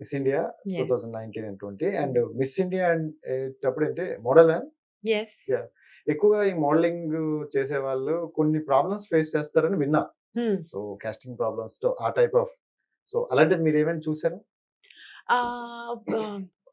Miss India two. Thousand nineteen and twenty and miss India అప్పుడు అంటే model Yeah. ఎక్కువగా ఈ మోడలింగ్ చేసే వాళ్ళు కొన్ని ప్రాబ్లమ్స్ ఫేస్ చేస్తారని విన్నా. సో కాస్టింగ్ ప్రాబ్లమ్స్ ఆ టైప్ ఆఫ్ సో అలాంటివి మీరు ఏమైనా చూసారా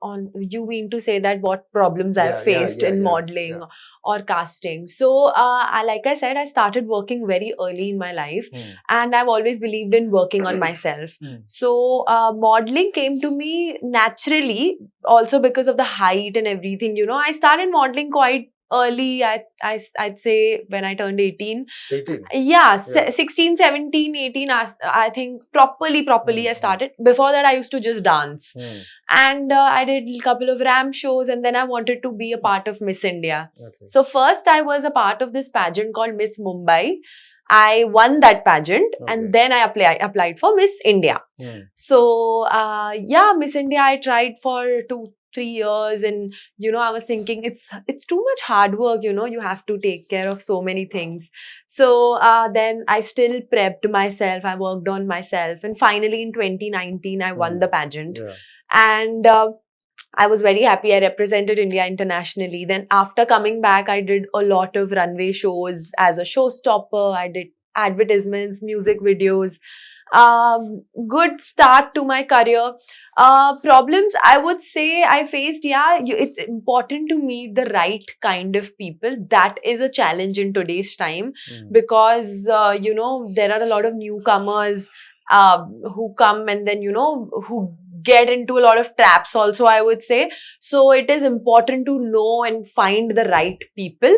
on you mean to say that what problems Yeah, I've faced yeah, in yeah, modeling yeah. or casting. So, uh, I, like I said, I started working very early in my life, and I've always believed in working on myself. Hmm. So, uh, modeling came to me naturally, also because of the height and everything. You know, I started modeling quite early I, I i'd say when i turned 18 18 yeah, yeah. 16 17 18 I, I think properly properly mm. i mm-hmm. started before that i used to just dance mm. and uh, i did a couple of ram shows and then i wanted to be a hmm. part of miss india okay. so first i was a part of this pageant called miss mumbai I won that pageant okay. and then I apply, applied for Miss India. Mm. So, uh, yeah, Miss India, I tried for two, three years and you know i was thinking it's it's too much hard work you know you have to take care of so many things so uh, then i still prepped myself i worked on myself and finally in 2019 i won Mm. the pageant and uh, I was very happy. I represented India internationally. Then, after coming back, I did a lot of runway shows as a showstopper. I did advertisements, music videos. Um, good start to my career. Uh, problems I would say I faced. Yeah, you, it's important to meet the right kind of people. That is a challenge in today's time because uh, you know there are a lot of newcomers uh, who come and then you know who get into a lot of traps also i would say so it is important to know and find the right people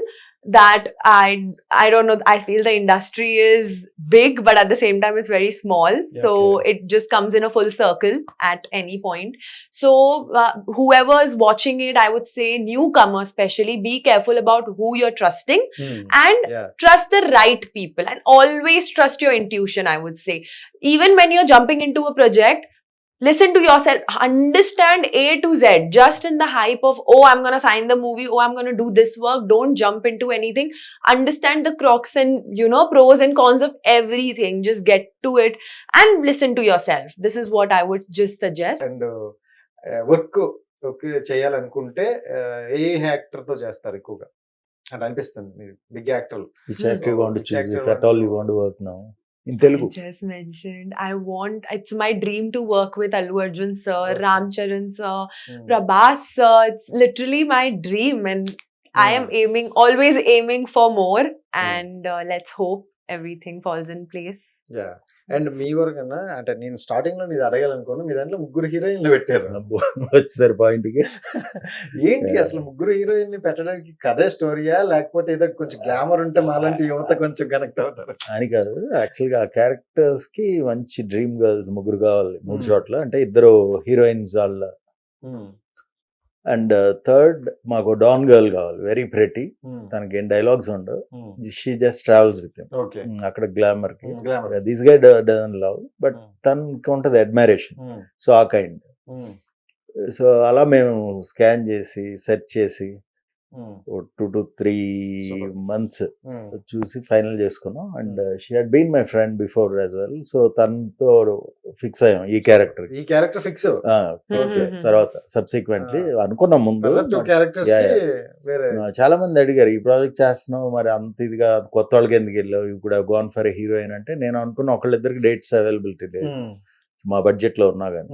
that i i don't know i feel the industry is big but at the same time it's very small. So Okay. it just comes in a full circle at any point. So uh, whoever is watching it i would say newcomer especially be careful about who you're trusting and yeah trust the right people. And always trust your intuition i would say. Even when you're jumping into a project listen to yourself understand a to z just in the hype of oh i'm going to sign the movie oh i'm going to do this work don't jump into anything understand the crocs and you know pros and cons of everything just get to it and listen to yourself this is what i would just suggest and work okay చేయాలనుకుంటే uh, ఏ యాక్టర్తో చేస్తారు ఎక్కువగా అంటే అనిపిస్తుంది మీరు big actor Which actor you want to choose actor if at all you want to work now? In Telugu. I just mentioned I want it's my dream to work with Allu Arjun sir, Awesome. Ram Charan sir, hmm. Prabhas sir. It's literally my dream, and I am hmm. aiming, always aiming for more. Hmm. And uh, let's hope everything falls in place. Yeah and మీ వరకు అంటే నేను స్టార్టింగ్లో ఇది అడగాలనుకోను మీ దాంట్లో ముగ్గురు హీరోయిన్లు పెట్టారు. వచ్చేసారు పాయింట్కి ఏంటి అసలు ముగ్గురు హీరోయిన్ని పెట్టడానికి కథే స్టోరీయా? లేకపోతే ఏదో కొంచెం గ్లామర్ ఉంటే మాలాంటి యువత కొంచెం కనెక్ట్ అవుతారు? అని కాదు. యాక్చువల్గా ఆ క్యారెక్టర్స్కి మంచి డ్రీమ్ గర్ల్స్ ముగ్గురు కావాలి. మూడు Hmm. చోట్ల. అంటే ఇద్దరు హీరోయిన్స్ వాళ్ళ అండ్ థర్డ్ మాకు డాన్ గర్ల్ కావాలి. వెరీ ప్రెటీ తనకి ఏం డైలాగ్స్ ఉండవు షీ జస్ట్ ట్రావెల్స్ విత్ అక్కడ గ్లామర్కి. This guy doesn't love but తనకి ఉంటది అడ్మైరేషన్ సో ఆ కైండ్ సో అలా మేము స్కాన్ చేసి సెర్చ్ చేసి టూ టు త్రీ. మంత్స్ చూసి ఫైనల్ చేసుకున్నాం. And she had been my friend before as well. So తనతో ఫిక్స్ అయ్యాం ఈ క్యారెక్టర్ ఈ క్యారెక్టర్ ఫిక్స్. తర్వాత సబ్సిక్వెంట్లీ అనుకున్నాం ముందు. చాలా మంది అడిగారు ఈ ప్రాజెక్ట్ చేస్తున్నావు మరి అంత ఇదిగా కొత్త వాళ్ళకి ఎందుకు వెళ్ళావు? ఇప్పుడు గోన్ ఫర్ హీరోయిన్ అంటే నేను అనుకున్న ఒకళ్ళిద్దరికి డేట్స్ అవైలబిలిటీ లేదు. మా బడ్జెట్లో ఉన్నా కానీ.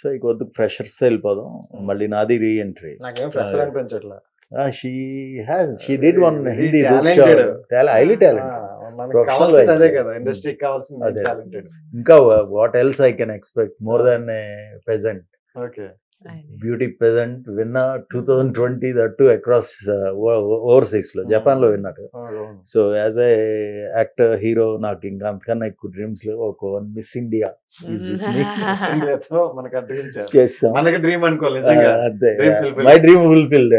సో ఇక వద్దు ఫ్రెషర్స్ వెళ్ళిపోదాం. మళ్ళీ నాది రీ ఎంట్రీ నాకేం fresher she has she did one Hindi. Highly talent అదే actor. కదా ఇండస్ట్రీకి కావాల్సింది అదే. టాలెంటెడ్ ఇంకా what else I can expect more than pageant okay beauty pageant winner two thousand twenty that across ఓవర్సీస్లో జపాన్లో విన్నారు. So as a actor hero నాకు ఇంకా అంతకన్నా ఎక్కువ డ్రీమ్స్ లేవు. ఒక వన్ మిస్ ఇండియా చేస్తాం. My dream fulfilled.